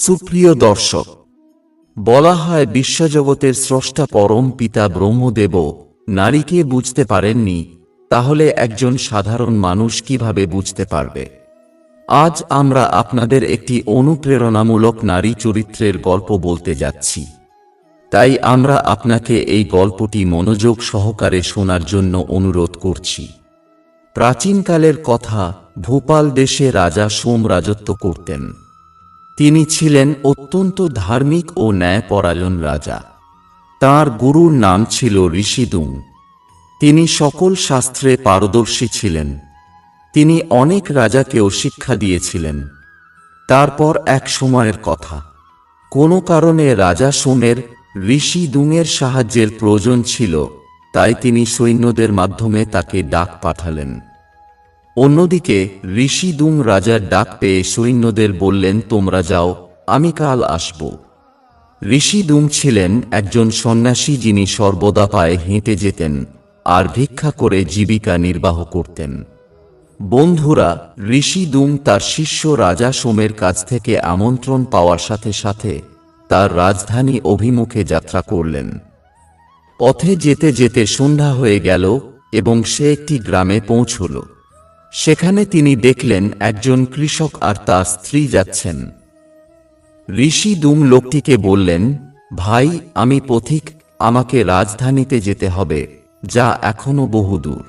সুপ্রিয় দর্শক, বলা হয় বিশ্বজগতের স্রষ্টা পরম পিতা ব্রহ্মদেব, নারীকে বুঝতে পারেননি, তাহলে একজন সাধারণ মানুষ কীভাবে বুঝতে পারবে? আজ আমরা আপনাদের একটি অনুপ্রেরণামূলক নারী চরিত্রের গল্প বলতে যাচ্ছি। তাই আমরা আপনাকে এই গল্পটি মনোযোগ সহকারে শোনার জন্য অনুরোধ করছি। প্রাচীনকালের কথা ভূপাল দেশে রাজা সোম রাজত্ব করতেন। তিনি ছিলেন অত্যন্ত ধার্মিক ও ন্যায়পরায়ণ রাজা। তার গুরুর নাম ছিল ঋষিদুং। তিনি সকল শাস্ত্রে পারদর্শী ছিলেন। তিনি অনেক রাজাকেও শিক্ষা দিয়েছিলেন। তারপর এক সময়ের কথা। কোনো কারণে রাজা সোমের ঋষি দুঙের সাহায্যের প্রয়োজন ছিল, তাই তিনি সৈন্যদের মাধ্যমে তাকে ডাক পাঠালেন। অন্যদিকে, ঋষি দুং রাজার ডাক পেয়ে সৈন্যদের বললেন, তোমরা যাও, আমি কাল আসব। ঋষি দুং ছিলেন একজন সন্ন্যাসী যিনি সর্বদা পায়ে হেঁটে যেতেন আর ভিক্ষা করে জীবিকা নির্বাহ করতেন। বন্ধুরা, ঋষি দুং তার শিষ্য রাজা সোমের কাছ থেকে আমন্ত্রণ পাওয়ার সাথে সাথে তার রাজধানী অভিমুখে যাত্রা করলেন। পথে যেতে যেতে সন্ধ্যা হয়ে গেল এবং সে একটি গ্রামে পৌঁছল। সেখানে তিনি দেখলেন একজন কৃষক আর তার স্ত্রী যাচ্ছেন। ঋষি দুম লোকটিকে বললেন, ভাই, আমি পথিক, আমাকে রাজধানীতে যেতে হবে, যা এখনও বহুদূর।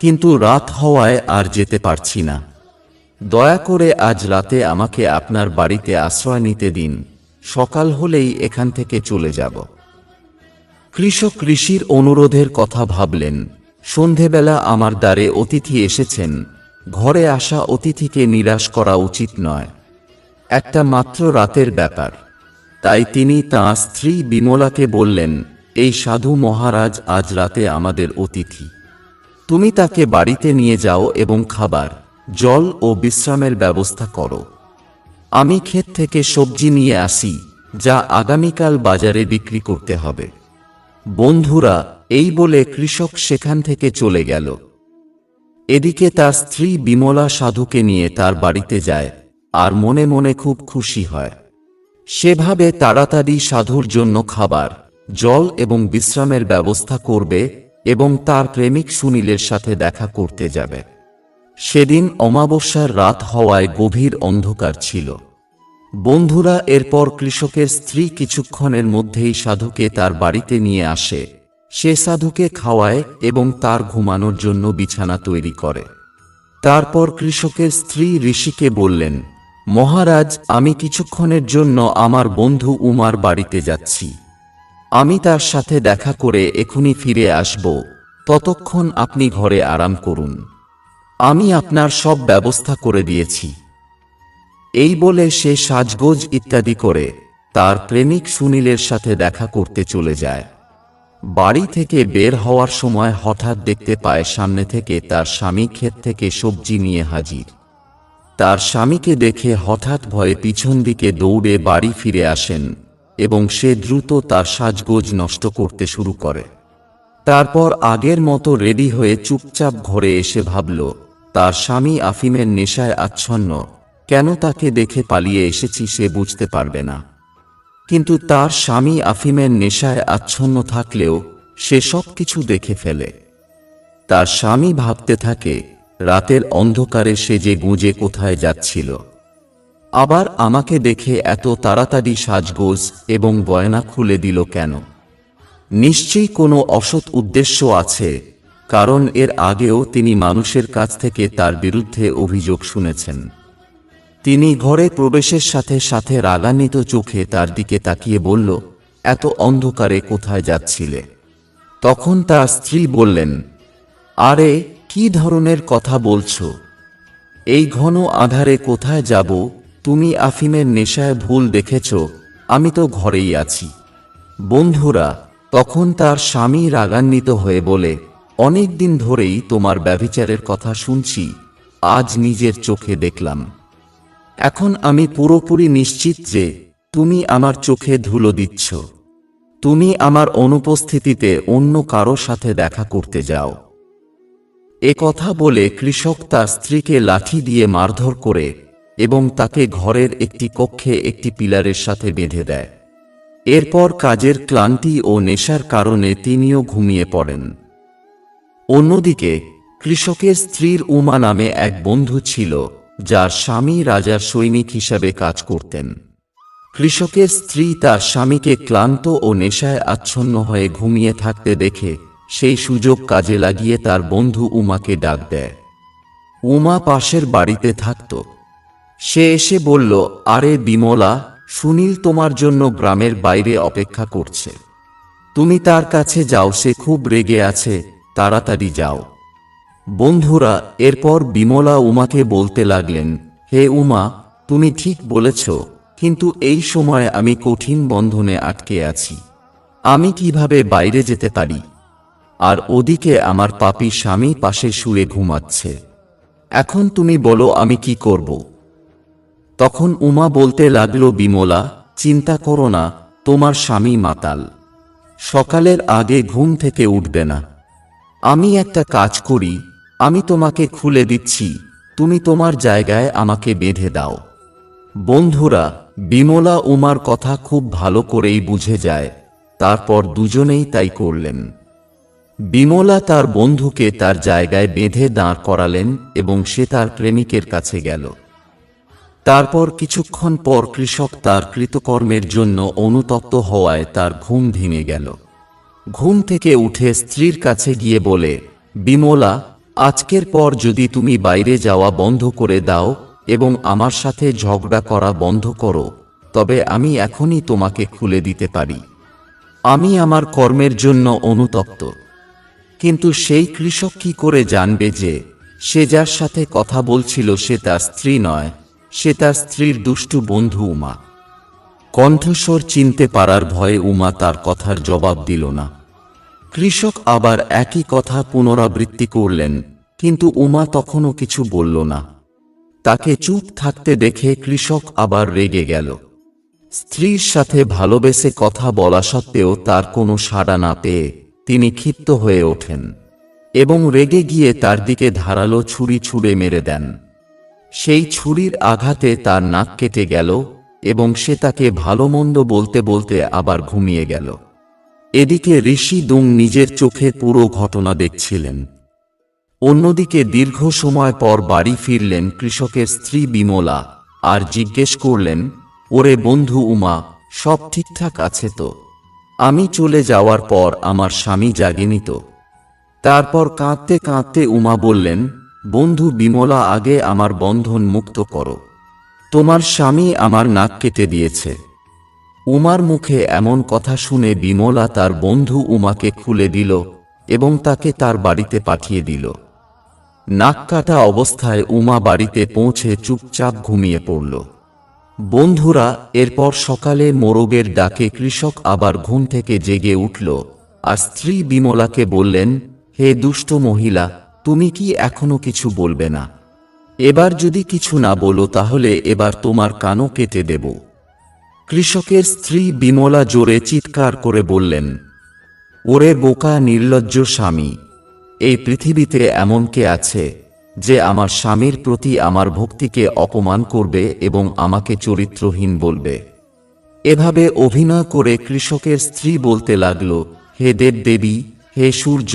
কিন্তু রাত হওয়ায় আর যেতে পারছি না। দয়া করে আজ রাতে আমাকে আপনার বাড়িতে আশ্রয় নিতে দিন, সকাল হলেই এখান থেকে চলে যাব কৃষক ঋষির অনুরোধের কথা ভাবলেন। সন্ধেবেলা আমার দ্বারে অতিথি এসেছেন, ঘরে আসা অতিথিকে নিরাশ করা উচিত নয়। একটা মাত্র রাতের ব্যাপার। তাই তিনি তাঁর স্ত্রী বিমলাকে বললেন, এই সাধু মহারাজ আজ রাতে আমাদের অতিথি। তুমি তাকে বাড়িতে নিয়ে যাও এবং খাবার, জল ও বিশ্রামের ব্যবস্থা করো। আমি ক্ষেত থেকে সবজি নিয়ে আসি, যা আগামীকাল বাজারে বিক্রি করতে হবে। বন্ধুরা এই বলে কৃষক সেখান থেকে চলে গেল। এদিকে তার স্ত্রী বিমলা সাধুকে নিয়ে তার বাড়িতে যায় আর মনে মনে খুব খুশি হয়। সেভাবে তাড়াতাড়ি সাধুর জন্য খাবার, জল এবং বিশ্রামের ব্যবস্থা করবে এবং তার প্রেমিক সুনীলের সাথে দেখা করতে যাবে। সেদিন অমাবস্যার রাত হওয়ায় গভীর অন্ধকার ছিল। বন্ধুরা এরপর কৃষকের স্ত্রী কিছুক্ষণের মধ্যেই সাধুকে তার বাড়িতে নিয়ে আসে সে সাধুকে খাওয়ায় এবং তার ঘুমানোর জন্য বিছানা তৈরি করে। তারপর কৃষকের স্ত্রী ঋষিকে বললেন, মহারাজ, আমি কিছুক্ষণের জন্য আমার বন্ধু উমার বাড়িতে যাচ্ছি। আমি তার সাথে দেখা করে এখনই ফিরে আসব। ততক্ষণ আপনি ঘরে আরাম করুন। আমি আপনার সব ব্যবস্থা করে দিয়েছি এই বলে সে সাজগোজ ইত্যাদি করে তার প্রেমিক সুনীলের সাথে দেখা করতে চলে যায়। বাড়ি থেকে বের হওয়ার সময় হঠাৎ দেখতে পায় সামনে থেকে তার স্বামী ক্ষেত থেকে সবজি নিয়ে হাজির। তার স্বামীকে দেখে হঠাৎ ভয়ে পিছন দিকে দৌড়ে বাড়ি ফিরে আসেন এবং সে দ্রুত তার সাজগোজ নষ্ট করতে শুরু করে। তারপর আগের মতো রেডি হয়ে চুপচাপ ঘরে এসে ভাবল, তার স্বামী আফিমের নেশায় আচ্ছন্ন, কেন তাকে দেখে পালিয়ে এসেছি সে বুঝতে পারবে না। কিন্তু তার স্বামী আফিমের নেশায় আচ্ছন্ন থাকলেও সে সব কিছু দেখে ফেলে। তার স্বামী ভাবতে থাকে, রাতের অন্ধকারে সে যে গুঁজে কোথায় যাচ্ছিল। আবার আমাকে দেখে এত তাড়াতাড়ি সাজগোজ এবং গয়না খুলে দিল কেন? নিশ্চয়ই কোনো অসৎ উদ্দেশ্য আছে, কারণ এর আগেও তিনি মানুষের কাছ থেকে তার বিরুদ্ধে অভিযোগ শুনেছেন। তিনি ঘরে প্রবেশের সাথে সাথে রাগান্বিত চোখে তার দিকে তাকিয়ে বলল, এত অন্ধকারে কোথায় যাচ্ছিলে? তখন তার স্ত্রী বললেন, আরে, কি ধরনের কথা বলছো? এই ঘন আধারে কোথায় যাব? তুমি আফিমের নেশায় ভুল দেখেছ, আমি তো ঘরেই আছি। বন্ধুরা, তখন তার স্বামী রাগান্বিত হয়ে বলে, অনেক দিন ধরেই তোমার ব্যভিচারের কথা শুনছি, আজ নিজের চোখে দেখলাম। এখন আমি পুরোপুরি নিশ্চিত যে, তুমি আমার চোখে ধুলো দিচ্ছ। তুমি আমার অনুপস্থিতিতে অন্য কারও সাথে দেখা করতে যাও। এ কথা বলে কৃষক তার স্ত্রীকে লাঠি দিয়ে মারধর করে এবং তাকে ঘরের একটি কক্ষে একটি পিলারের সাথে বেঁধে দেয়। এরপর কাজের ক্লান্তি ও নেশার কারণে তিনিও ঘুমিয়ে পড়েন। অন্যদিকে, কৃষকের স্ত্রীর উমা নামে এক বন্ধু ছিল। যার স্বামী রাজার সৈনিক হিসাবে কাজ করতেন। কৃষকের স্ত্রী তার স্বামীকে ক্লান্ত ও নেশায় আচ্ছন্ন হয়ে ঘুমিয়ে থাকতে দেখে সেই সুযোগ কাজে লাগিয়ে তার বন্ধু উমাকে ডাক দেয়। উমা পাশের বাড়িতে থাকত। সে এসে বলল, আরে বিমলা, সুনীল তোমার জন্য গ্রামের বাইরে অপেক্ষা করছে। তুমি তার কাছে যাও, সে খুব রেগে আছে, তাড়াতাড়ি যাও। বন্ধুরা, এরপর বিমলা উমাকে বলতে লাগলেন, হে উমা, তুমি ঠিক বলেছ, কিন্তু এই সময় আমি কঠিন বন্ধনে আটকে আছি। আমি কীভাবে বাইরে যেতে পারি? আর ওদিকে আমার পাপি স্বামী পাশে শুয়ে ঘুমাচ্ছে। এখন তুমি বলো, আমি কি করব? তখন উমা বলতে লাগল, বিমলা, চিন্তা করো না, তোমার স্বামী মাতাল। সকালের আগে ঘুম থেকে উঠবে না। আমি একটা কাজ করি আমি তোমাকে খুলে দিচ্ছি, তুমি তোমার জায়গায় আমাকে বেঁধে দাও। বন্ধুরা, বিমলা উমার কথা খুব ভালো করেই বুঝে যায়, তারপর দুজনেই তাই করলেন। বিমলা তার বন্ধুকে তার জায়গায় বেঁধে দাঁড় করালেন এবং সে তার প্রেমিকের কাছে গেল। তারপর কিছুক্ষণ পর কৃষক তার কৃতকর্মের জন্য অনুতপ্ত হওয়ায় তার ঘুম ভেঙে গেল। ঘুম থেকে উঠে স্ত্রীর কাছে গিয়ে বলে, বিমলা আজকের পর যদি তুমি বাইরে যাওয়া বন্ধ করে দাও এবং আমার সাথে ঝগড়া করা বন্ধ করো, তবে আমি এখনই তোমাকে খুলে দিতে পারি। আমি আমার কর্মের জন্য অনুতপ্ত। কিন্তু সেই কৃষক কি করে জানবে যে, সে যার সাথে কথা বলছিল সে তার স্ত্রী নয়, সে তার স্ত্রীর দুষ্টু বন্ধু উমা। কণ্ঠস্বর চিনতে পারার ভয়ে উমা তার কথার জবাব দিল না। কৃষক আবার একই কথা পুনরাবৃত্তি করলেন, কিন্তু উমা তখনও কিছু বলল না। তাকে চুপ থাকতে দেখে কৃষক আবার রেগে গেল। স্ত্রীর সাথে ভালোবেসে কথা বলা সত্ত্বেও তার কোনো সাড়া না পেয়ে তিনি ক্ষিপ্ত হয়ে ওঠেন এবং রেগে গিয়ে তার দিকে ধারালো ছুরি ছুঁড়ে মেরে দেন। সেই ছুরির আঘাতে তার নাক কেটে গেল এবং সে তাকে ভালো মন্দ বলতে বলতে আবার ঘুমিয়ে গেল। এদিকে ঋষি দুং নিজের চোখে পুরো ঘটনা দেখছিলেন। অন্যদিকে দীর্ঘ সময় পর বাড়ি ফিরলেন কৃষকের স্ত্রী বিমলা আর জিজ্ঞেস করলেন, ওরে বন্ধু উমা, সব ঠিকঠাক আছে তো? আমি চলে যাওয়ার পর আমার স্বামী জাগেনি তো? তারপর কাঁদতে কাঁদতে উমা বললেন, বন্ধু বিমলা, আগে আমার বন্ধন মুক্ত করো। তোমার স্বামী আমার নাক কেটে দিয়েছে। উমার মুখে এমন কথা শুনে বিমলা তার বন্ধু উমাকে খুলে দিল এবং তাকে তার বাড়িতে পাঠিয়ে দিল। নাক কাটা অবস্থায় উমা বাড়িতে পৌঁছে চুপচাপ ঘুমিয়ে পড়ল। বন্ধুরা, এরপর সকালে মোরগের ডাকে কৃষক আবার ঘুম থেকে জেগে উঠল আর স্ত্রী বিমলাকে বললেন, হে দুষ্ট মহিলা, তুমি কি এখনও কিছু বলবে না? এবার যদি কিছু না বলো তাহলে এবার তোমার কানও কেটে দেব। কৃষকের স্ত্রী বিমলা জোরে চিৎকার করে বললেন, ওরে বোকা নির্লজ্জ স্বামী, এই পৃথিবীতে এমন কে আছে যে আমার স্বামীর প্রতি আমার ভক্তিকে অপমান করবে এবং আমাকে চরিত্রহীন বলবে? এভাবে অভিনয় করে কৃষকের স্ত্রী বলতে লাগল, হে দেব দেবী হে সূর্য,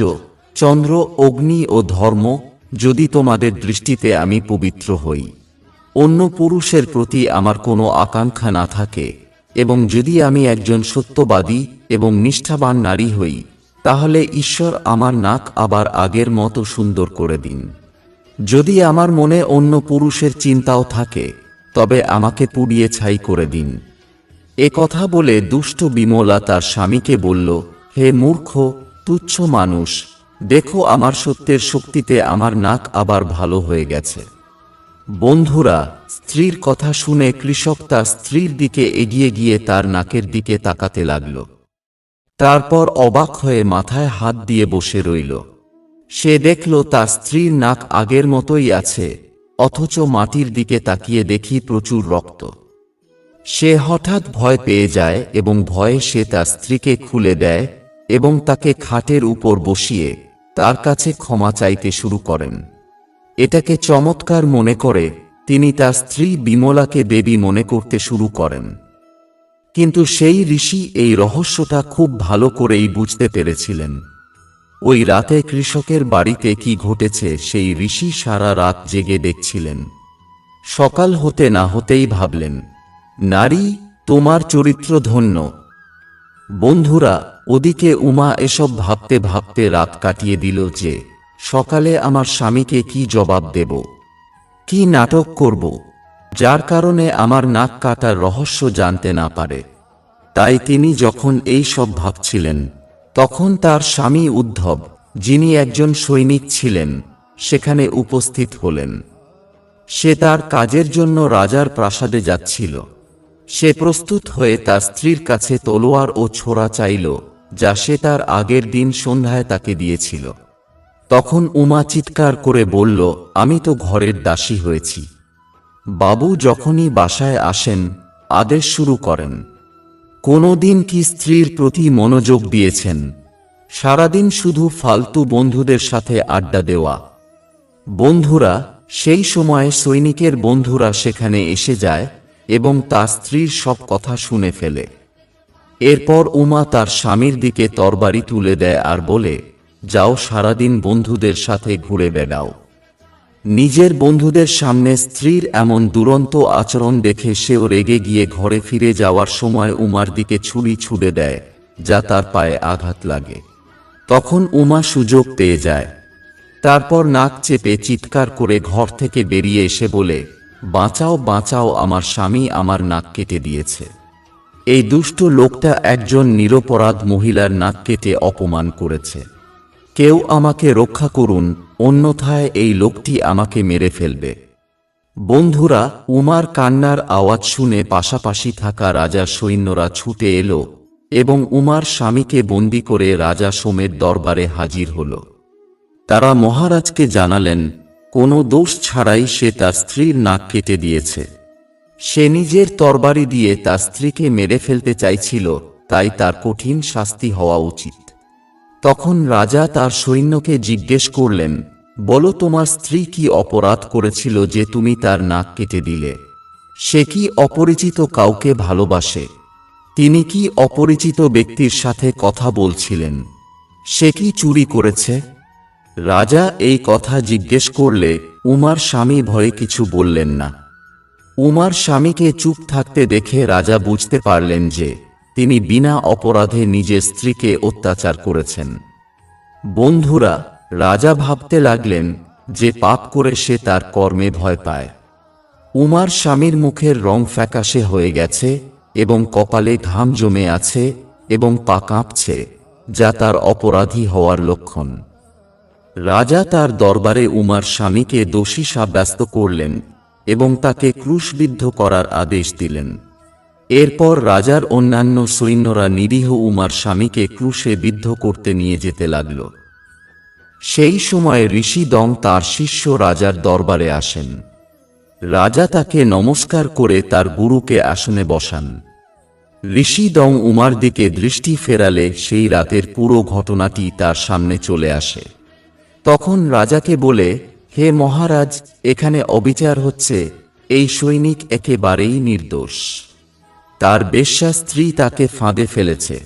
চন্দ্র, অগ্নি ও ধর্ম, যদি তোমাদের দৃষ্টিতে আমি পবিত্র হই, অন্য পুরুষের প্রতি আমার কোনো আকাঙ্ক্ষা না থাকে এবং যদি আমি একজন সত্যবাদী এবং নিষ্ঠাবান নারী হই, তাহলে ঈশ্বর আমার নাক আবার আগের মতো সুন্দর করে দিন। যদি আমার মনে অন্য পুরুষের চিন্তাও থাকে, তবে আমাকে পুড়িয়ে ছাই করে দিন। এ কথা বলে দুষ্ট বিমলা তার স্বামীকে বলল, হে মূর্খ, তুচ্ছ মানুষ, দেখো আমার সত্যের শক্তিতে আমার নাক আবার ভালো হয়ে গেছে। বন্ধুরা, স্ত্রীর কথা শুনে কৃষক তার স্ত্রীর দিকে এগিয়ে গিয়ে তার নাকের দিকে তাকাতে লাগল। তারপর অবাক হয়ে মাথায় হাত দিয়ে বসে রইল। সে দেখল তার স্ত্রীর নাক আগের মতোই আছে, অথচ মাটির দিকে তাকিয়ে দেখি প্রচুর রক্ত। সে হঠাৎ ভয় পেয়ে যায় এবং ভয়ে সে তার স্ত্রীকে খুলে দেয় এবং তাকে খাটের উপর বসিয়ে তার কাছে ক্ষমা চাইতে শুরু করেন। এটাকে চমৎকার মনে করে, তিনি তার স্ত্রী বিমলাকে দেবী মনে করতে শুরু করেন। কিন্তু সেই ঋষি এই রহস্যটা খুব ভালো করেই বুঝতে পেরেছিলেন। ওই রাতে কৃষকের বাড়িতে কি ঘটেছে সেই ঋষি সারা রাত জেগে দেখছিলেন। সকাল হতে না হতেই ভাবলেন, নারী, তোমার চরিত্র ধন্য। বন্ধুরা, ওদিকে উমা এসব ভাবতে ভাবতে রাত কাটিয়ে দিল যে সকালে আমার স্বামীকে কি জবাব দেব? কি নাটক করব? যার কারণে আমার নাক কাটার রহস্য জানতে না পারে। তাই তিনি যখন এই সব ভাবছিলেন, তখন তার স্বামী উদ্ধব, যিনি একজন সৈনিক ছিলেন, সেখানে উপস্থিত হলেন। সে তার কাজের জন্য রাজার প্রাসাদে যাচ্ছিল। সে প্রস্তুত হয়ে তার স্ত্রীর কাছে তলোয়ার ও ছোড়া চাইল, যা সে তার আগের দিন সন্ধ্যায় তাকে দিয়েছিল। তখন উমা চিৎকার করে বলল, আমি তো ঘরের দাসী হয়েছি। বাবু যখনই বাসায় আসেন, আদেশ শুরু করেন। কোনোদিন কি স্ত্রীর প্রতি মনোযোগ দিয়েছেন? সারাদিন শুধু ফালতু বন্ধুদের সাথে আড্ডা দেওয়া। বন্ধুরা, সেই সময় সৈনিকের বন্ধুরা সেখানে এসে যায় এবং তার স্ত্রীর সব কথা শুনে ফেলে। এরপর উমা তার স্বামীর দিকে তরবারি তুলে দেয় আর বলে যাও সারাদিন বন্ধুদের সাথে ঘুরে বেড়াও। নিজের বন্ধুদের সামনে স্ত্রীর এমন দুরন্ত আচরণ দেখে সেও রেগে গিয়ে ঘরে ফিরে যাওয়ার সময় উমার দিকে ছুরি ছুড়ে দেয়, যা তার পায়ে আঘাত লাগে। তখন উমা সুযোগ পেয়ে যায়। তারপর নাক চেপে চিৎকার করে ঘর থেকে বেরিয়ে এসে বলে, বাঁচাও বাঁচাও, আমার স্বামী আমার নাক কেটে দিয়েছে। এই দুষ্ট লোকটা একজন নিরপরাধ মহিলার নাক কেটে অপমান করেছে। কেউ আমাকে রক্ষা করুন, অন্যথায় এই লোকটি আমাকে মেরে ফেলবে। বন্ধুরা, উমার কান্নার আওয়াজ শুনে পাশাপাশি থাকা রাজার সৈন্যরা ছুটে এলো এবং উমার স্বামীকে বন্দি করে রাজা সোমের দরবারে হাজির হল। তারা মহারাজকে জানালেন, কোনো দোষ ছাড়াই সে তার স্ত্রীর নাক কেটে দিয়েছে। সে নিজের তরবারি দিয়ে তার স্ত্রীকে মেরে ফেলতে চাইছিল, তাই তার কঠিন শাস্তি হওয়া উচিত। তখন রাজা তার সৈন্যকে জিজ্ঞেস করলেন, বলো তোমার স্ত্রী কি অপরাধ করেছিল যে তুমি তার নাক কেটে দিলে? সে কি অপরিচিত কাউকে ভালোবাসে? তিনি কি অপরিচিত ব্যক্তির সাথে কথা বলছিলেন? সে কি চুরি করেছে? রাজা এই কথা জিজ্ঞেস করলে উমার স্বামী ভয়ে কিছু বললেন না। উমার স্বামীকে চুপ থাকতে দেখে রাজা বুঝতে পারলেন যে তিনি বিনা অপরাধে নিজের স্ত্রীকে অত্যাচার করেছেন। বন্ধুরা, রাজা ভাবতে লাগলেন যে পাপ করে সে তার কর্মে ভয় পায়। উমার স্বামীর মুখের রং ফ্যাকাশে হয়ে গেছে এবং কপালে ঘাম জমে আছে এবং পা কাঁপছে, যা তার অপরাধী হওয়ার লক্ষণ। রাজা তার দরবারে উমার স্বামীকে দোষী সাব্যস্ত করলেন এবং তাকে ক্রুশবিদ্ধ করার আদেশ দিলেন। এরপর রাজার অন্যান্য সৈন্যরা নিরীহ উমার স্বামীকে ক্রুশে বিদ্ধ করতে নিয়ে যেতে লাগল। সেই সময় ঋষি দং তার শিষ্য রাজার দরবারে আসেন। রাজা তাকে নমস্কার করে তার গুরুকে আসনে বসান। ঋষি দং উমার দিকে দৃষ্টি ফেরালে সেই রাতের পুরো ঘটনাটি তার সামনে চলে আসে। তখন রাজাকে বলে, হে মহারাজ, এখানে অবিচার হচ্ছে, এই সৈনিক একেবারেই নির্দোষ। তার বেশ্যা স্ত্রী তাকে ফাঁদে ফেলেছে।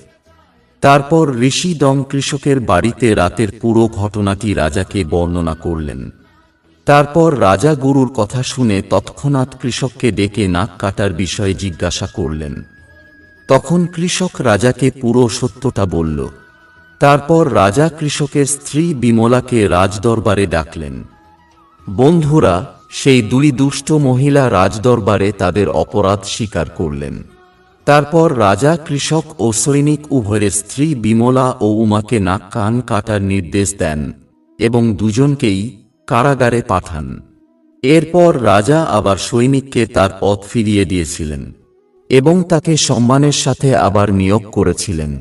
তারপর ঋষি দং কৃষকের বাড়িতে রাতের পুরো ঘটনাটি রাজাকে বর্ণনা করলেন। তারপর রাজা গুরুর কথা শুনে তৎক্ষণাৎ কৃষককে ডেকে নাক কাটার বিষয়ে জিজ্ঞাসা করলেন। তখন কৃষক রাজাকে পুরো সত্যটা বলল। তারপর রাজা কৃষকের স্ত্রী বিমলাকে রাজদরবারে ডাকলেন। বন্ধুরা, সেই দুই দুষ্ট মহিলা রাজদরবারে তাদের অপরাধ স্বীকার করলেন। তারপর রাজা, কৃষক ও সৈনিক উভয়ের স্ত্রী বিমলা ও উমাকে নাক, কান কাটার নির্দেশ দেন এবং দুজনকেই কারাগারে পাঠান। এরপর রাজা আবার সৈনিককে তার পথ ফিরিয়ে দিয়েছিলেন এবং তাকে সম্মানের সাথে আবার নিয়োগ করেছিলেন।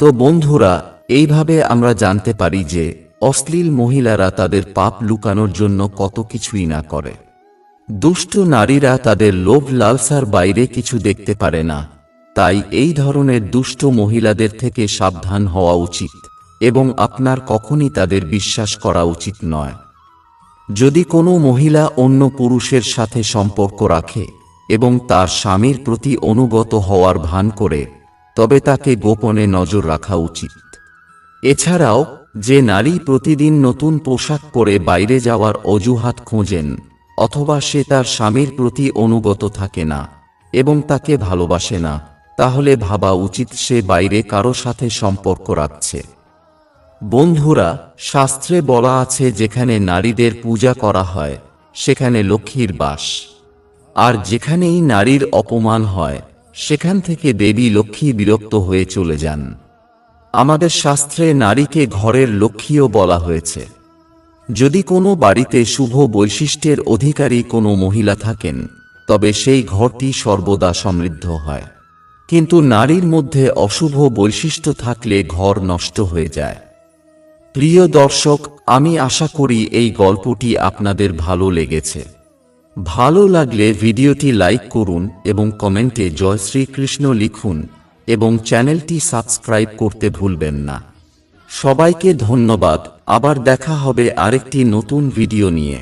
তো বন্ধুরা, এইভাবে আমরা জানতে পারি যে অশ্লীল মহিলারা তাদের পাপ লুকানোর জন্য কত কিছুই না করে। দুষ্ট নারীরা তাদের লোভ লালসার বাইরে কিছু দেখতে পারে না। তাই এই ধরনের দুষ্ট মহিলাদের থেকে সাবধান হওয়া উচিত এবং আপনার কখনই তাদের বিশ্বাস করা উচিত নয়। যদি কোনো মহিলা অন্য পুরুষের সাথে সম্পর্ক রাখে এবং তার স্বামীর প্রতি অনুগত হওয়ার ভান করে, তবে তাকে গোপনে নজর রাখা উচিত। এছাড়াও, যে নারী প্রতিদিন নতুন পোশাক পরে বাইরে যাওয়ার অজুহাত খোঁজেন অথবা সে তার স্বামীর প্রতি অনুগত থাকে না, এবং তাকে ভালোবাসে না, তাহলে ভাবা উচিত সে বাইরে কারও সাথে সম্পর্ক রাখছে। বন্ধুরা, শাস্ত্রে বলা আছে যেখানে নারীদের পূজা করা হয়, সেখানে লক্ষ্মীর বাস। আর যেখানেই নারীর অপমান হয়, সেখান থেকে দেবী লক্ষ্মী বিরক্ত হয়ে চলে যান। আমাদের শাস্ত্রে নারীকে ঘরের লক্ষ্মীও বলা হয়েছে। যদি কোনো বাড়িতে শুভ বৈশিষ্ট্যের অধিকারী কোনো মহিলা থাকেন, তবে সেই ঘরটি সর্বদা সমৃদ্ধ হয়। কিন্তু নারীর মধ্যে অশুভ বৈশিষ্ট্য থাকলে ঘর নষ্ট হয়ে যায়। প্রিয় দর্শক, আমি আশা করি এই গল্পটি আপনাদের ভালো লেগেছে। ভালো লাগলে ভিডিওটি লাইক করুন এবং কমেন্টে জয় শ্রীকৃষ্ণ লিখুন এবং চ্যানেলটি সাবস্ক্রাইব করতে ভুলবেন না। সবাইকে ধন্যবাদ আবার দেখা হবে আরেকটি নতুন ভিডিও নিয়ে।